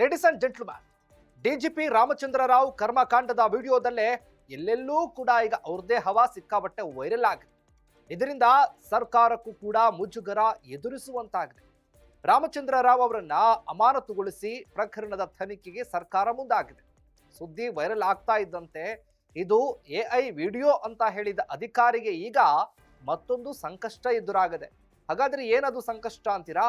Ladies and gentleman DGP Ramachandra Rao ಕರ್ಮಕಾಂಡದ ವಿಡಿಯೋದಲ್ಲೇ ಎಲ್ಲೆಲ್ಲೂ ಕೂಡ ಈಗ ಅವ್ರದ್ದೇ ಹವಾ ಸಿಕ್ಕಾಬಟ್ಟೆ ವೈರಲ್ ಆಗಿದೆ. ಇದರಿಂದ ಸರ್ಕಾರಕ್ಕೂ ಕೂಡ ಮುಜುಗರ ಎದುರಿಸುವಂತಾಗಿದೆ. ರಾಮಚಂದ್ರ ರಾವ್ ಅವರನ್ನ ಅಮಾನತುಗೊಳಿಸಿ ಪ್ರಕರಣದ ತನಿಖೆಗೆ ಸರ್ಕಾರ ಮುಂದಾಗಿದೆ. ಸುದ್ದಿ ವೈರಲ್ ಆಗ್ತಾ ಇದ್ದಂತೆ ಇದು ಎಐ ವಿಡಿಯೋ ಅಂತ ಹೇಳಿದ ಅಧಿಕಾರಿಗೆ ಈಗ ಮತ್ತೊಂದು ಸಂಕಷ್ಟ ಎದುರಾಗದೆ. ಹಾಗಾದ್ರೆ ಏನದು ಸಂಕಷ್ಟ ಅಂತೀರಾ?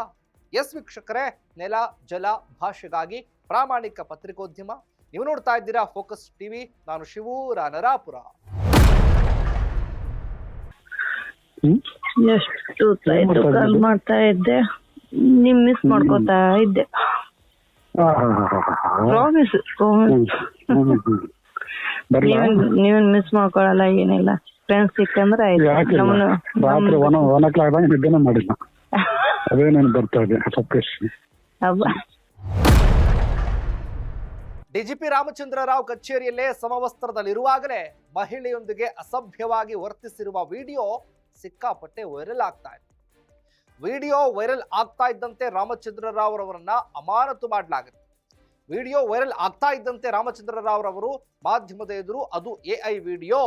ಎಸ್ ವೀಕ್ಷಕರೇ ನೆಲ ಜಲ ಭಾಷೆಗಾಗಿ ಪ್ರಾಮಾಣಿಕ ಪತ್ರಿಕೋದ್ಯಮ. ನೀವು ನೋಡ್ತಾ ಇದ್ದೀರಾ ಫೋಕಸ್ ಟಿವಿ ನಾನು ಶಿವೂರ ನರಾಪುರ ಎಷ್ಟು ಕಾಲ್ ಮಾಡ್ತಾ ಇದ್ದೆ. ನಿಮ್ ಮಿಸ್ ಮಾಡ್ಕೋತಾ ಇದ್ದೆ. ಪ್ರಾಮಿಸ್ ನೀವೇನ್ ಮಿಸ್ ಮಾಡ್ಕೊಳಲ್ಲ ಏನಿಲ್ಲ. ಫ್ರೆಂಡ್ಸ್ ಸಿಕ್ಕಂದ್ರೆ ಆಯ್ತು. ನಮ್ಮನ್ನ ರಾತ್ರಿ ಒನ್ ಒನ್ ಓ ಕ್ಲಾಕ್ ನಿದ್ದೆನೇ ಮಾಡಿಲ್ಲ ಅದೇ ನಾನು ಬರ್ತಾ ಇದೆ ಡಿಜಿಪಿ ರಾಮಚಂದ್ರ ರಾವ್ ಕಚೇರಿಯಲ್ಲೇ ಸಮವಸ್ತ್ರದಲ್ಲಿರುವಾಗಲೇ ಮಹಿಳೆಯೊಂದಿಗೆ ಅಸಭ್ಯವಾಗಿ ವರ್ತಿಸಿರುವ ವಿಡಿಯೋ ಸಿಕ್ಕಾಪಟ್ಟೆ ವೈರಲ್ ಆಗ್ತಾ ಇದೆ. ವಿಡಿಯೋ ವೈರಲ್ ಆಗ್ತಾ ಇದ್ದಂತೆ ರಾಮಚಂದ್ರ ರಾವ್ ರವರನ್ನ ಅಮಾನತು ಮಾಡಲಾಗಿದೆ. ವಿಡಿಯೋ ವೈರಲ್ ಆಗ್ತಾ ಇದ್ದಂತೆ ರಾಮಚಂದ್ರ ರಾವ್ ರವರು ಮಾಧ್ಯಮದ ಎದುರು ಅದು ಎಐ ವಿಡಿಯೋ.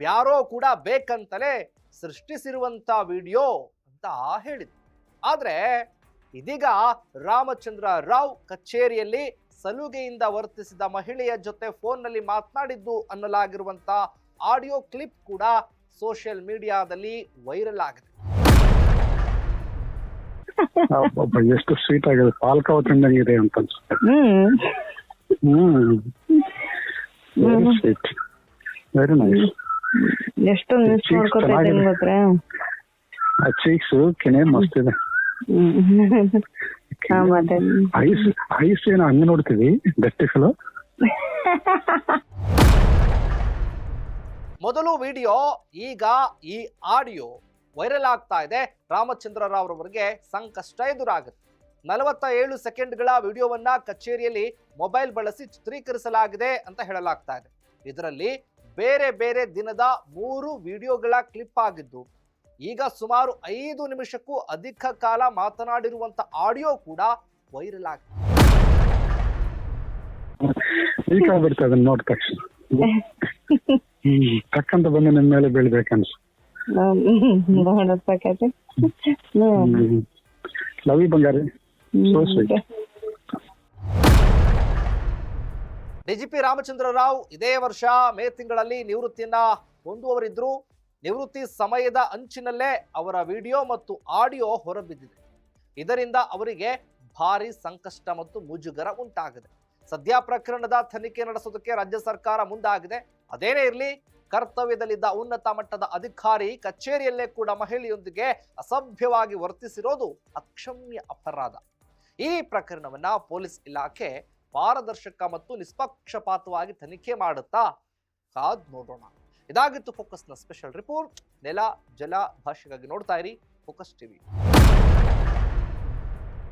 ಯಾರೋ ಕೂಡ ಬೇಕಂತಲೇ ಸೃಷ್ಟಿಸಿರುವಂತ ವಿಡಿಯೋ. ಅಂತ ಹೇಳಿದ್ರು. ಆದ್ರೆ ಇದೀಗ ರಾಮಚಂದ್ರ ರಾವ್ ಕಚೇರಿಯಲ್ಲಿ ಸಲುಗೆಯಿಂದ ವರ್ತಿಸಿದ ಮಹಿಳೆಯ ಜೊತೆ ಫೋನ್ನಲ್ಲಿ ಮಾತನಾಡಿದ್ದು ಅನ್ನಲಾಗಿರುವಂತ ಆಡಿಯೋ ಕ್ಲಿಪ್ ಕೂಡ ಸೋಷಿಯಲ್ ಮೀಡಿಯಾದಲ್ಲಿ ವೈರಲ್ ಆಗಿದೆ. ಎಷ್ಟು ಸ್ವೀಟ್ ಆಗಿದೆ. ಪಾಲ್ಕ ತಿಂದಂಗಿದೆ ಅಂತ ಅನ್ಸುತ್ತೆ. ಎಷ್ಟೊಂದು ಆ ಚೀಕ್ಸ್ ಕೆನೆ ಮಸ್ತ್ ಇದೆ. ಐಸ್ ಐಸ್ ಏನೋ ಹಂಗೆ ನೋಡ್ತೀವಿ ಗಟ್ಟಿಸಲು ಮೊದಲು ವಿಡಿಯೋ ಈಗ ಈ ಆಡಿಯೋ ವೈರಲ್ ಆಗ್ತಾ ಇದೆ. ರಾಮಚಂದ್ರ ರಾವ್ ಅವರಿಗೆ ಸಂಕಷ್ಟ ಎದುರಾಗುತ್ತೆ. ನಲವತ್ತ ಏಳು ಸೆಕೆಂಡ್ಗಳ ವಿಡಿಯೋವನ್ನ ಕಚೇರಿಯಲ್ಲಿ ಮೊಬೈಲ್ ಬಳಸಿ ಚಿತ್ರೀಕರಿಸಲಾಗಿದೆ ಅಂತ ಹೇಳಲಾಗ್ತಾ ಇದೆ. ಇದರಲ್ಲಿ ಬೇರೆ ಬೇರೆ ದಿನದ ಮೂರು ವಿಡಿಯೋಗಳ ಕ್ಲಿಪ್ ಆಗಿದ್ದು ಈಗ ಸುಮಾರು ಐದು ನಿಮಿಷಕ್ಕೂ ಅಧಿಕ ಕಾಲ ಮಾತನಾಡಿರುವಂತ ಆಡಿಯೋ ಕೂಡ ವೈರಲ್ ಆಗಿದೆ ಆಗ್ಬಿಡ್ತಾ ಅದನ್ನ ನೋಡಿದ ತಕ್ಷಣ. ಹ್ಮ್ ಟಕ್ಕಂತ ಬಂದು ನಿಮ್ ಮೇಲೆ ಬೀಳ್ಬೇಕನ್ಸು. ಲವ್ ಯು ಬಂಗಾರಿ. ಡಿಜಿಪಿ ರಾಮಚಂದ್ರ ರಾವ್ ಇದೇ ವರ್ಷ ಮೇ ತಿಂಗಳಲ್ಲಿ ನಿವೃತ್ತಿಯನ್ನ ಹೊಂದುವವರಿದ್ರು. ನಿವೃತ್ತಿ ಸಮಯದ ಅಂಚಿನಲ್ಲೇ ಅವರ ವಿಡಿಯೋ ಮತ್ತು ಆಡಿಯೋ ಹೊರಬಿದ್ದಿದೆ. ಇದರಿಂದ ಅವರಿಗೆ ಭಾರಿ ಸಂಕಷ್ಟ ಮತ್ತು ಮುಜುಗರ ಉಂಟಾಗಿದೆ. ಸದ್ಯ ಪ್ರಕರಣದ ತನಿಖೆ ನಡೆಸೋದಕ್ಕೆ ರಾಜ್ಯ ಸರ್ಕಾರ ಮುಂದಾಗಿದೆ. ಅದೇನೇ ಇರಲಿ, ಕರ್ತವ್ಯದಲ್ಲಿದ್ದ ಉನ್ನತ ಮಟ್ಟದ ಅಧಿಕಾರಿ ಕಚೇರಿಯಲ್ಲೇ ಕೂಡ ಮಹಿಳೆಯೊಂದಿಗೆ ಅಸಭ್ಯವಾಗಿ ವರ್ತಿಸಿರೋದು ಅಕ್ಷಮ್ಯ ಅಪರಾಧ. ಈ ಪ್ರಕರಣವನ್ನ ಪೊಲೀಸ್ ಇಲಾಖೆ ಪಾರದರ್ಶಕ ಮತ್ತು ನಿಷ್ಪಕ್ಷಪಾತವಾಗಿ ತನಿಖೆ ಮಾಡುತ್ತಾ ಕಾದ್ ನೋಡೋಣ. ಇದಾಗಿತ್ತು ಫೋಕಸ್ನ ಸ್ಪೆಷಲ್ ರಿಪೋರ್ಟ್ ನೆಲ ಜಲ ಭಾಷೆಗಾಗಿ ನೋಡ್ತಾ ಇರಿ ಫೋಕಸ್ ಟಿವಿ